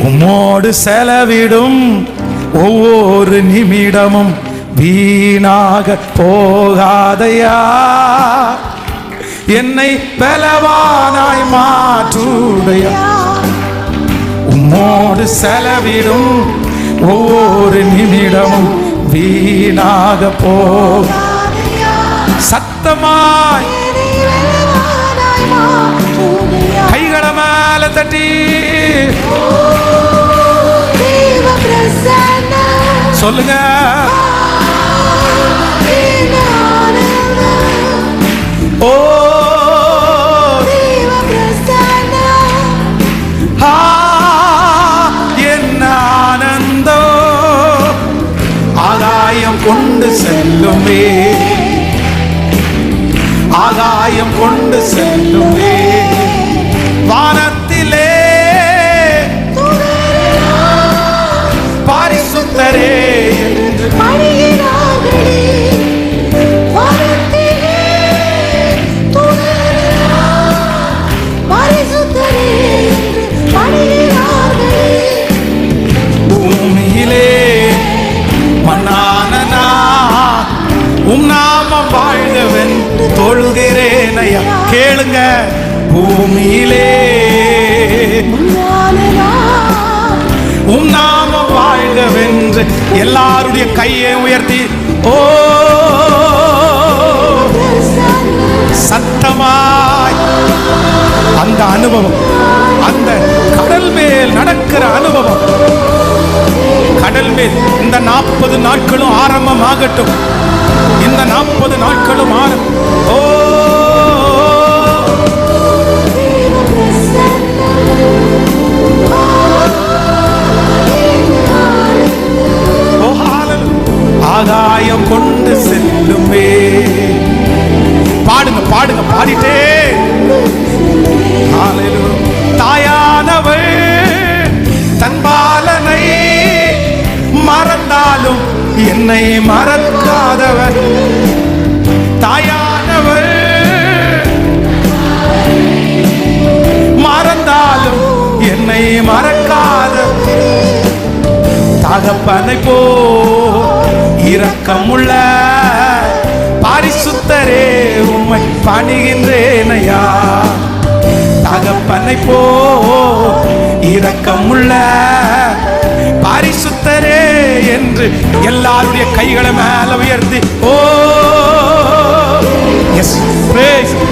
உம்மோடு செலவிடும் ஒவ்வொரு நிமிடமும் வீணாக போகாதையா? என்னை பலவானாய் மாற்றுடையா உம்மோடு செலவிடும் ஒவ்வொரு நிமிடமும் வீணாக போ சத்தமாய் கைகளை மேல தட்டி சொல்லுங்க. ஓ. என்ன ஆனந்தம் ஆகாயம் கொண்டு செல்லுமே. ஆதாயம் கொண்டு செல்லுமே. வான நான் நாமம் தொழுகிறேன் ஐயா. கேளுங்க பூமியிலே. உம் வாழ்க வாழ்கவென்று எல்லாருடைய கையை உயர்த்தி ஓ சத்தமாய். அந்த அனுபவம் அந்த கடல் மேல் நடக்கிற அனுபவம் கடல் மேல் இந்த நாற்பது நாட்களும் ஆரம்பமாகட்டும். அந்த நாற்பது நாட்களும் ஆறு. ஓ. ஓ, கொண்டு செல்லுமே. பாடுங்க பாடுங்க பாடிட்டே. தாயானவள் தன் பாலனை மறந்தாலும் என்னை மறக்காதவன் தாயானவர் மறந்தாலும் என்னை மறக்காத தகப்பனை போ. இரக்கமுள்ள பாரிசுத்தரே உம்மை பணிகின்றேனையா. தகப்பனை போ. இரக்கமுள்ள பாரிசுத்தரே என்று எல்லாருடைய கைகளை மேல உயர்த்தி ஓ fez.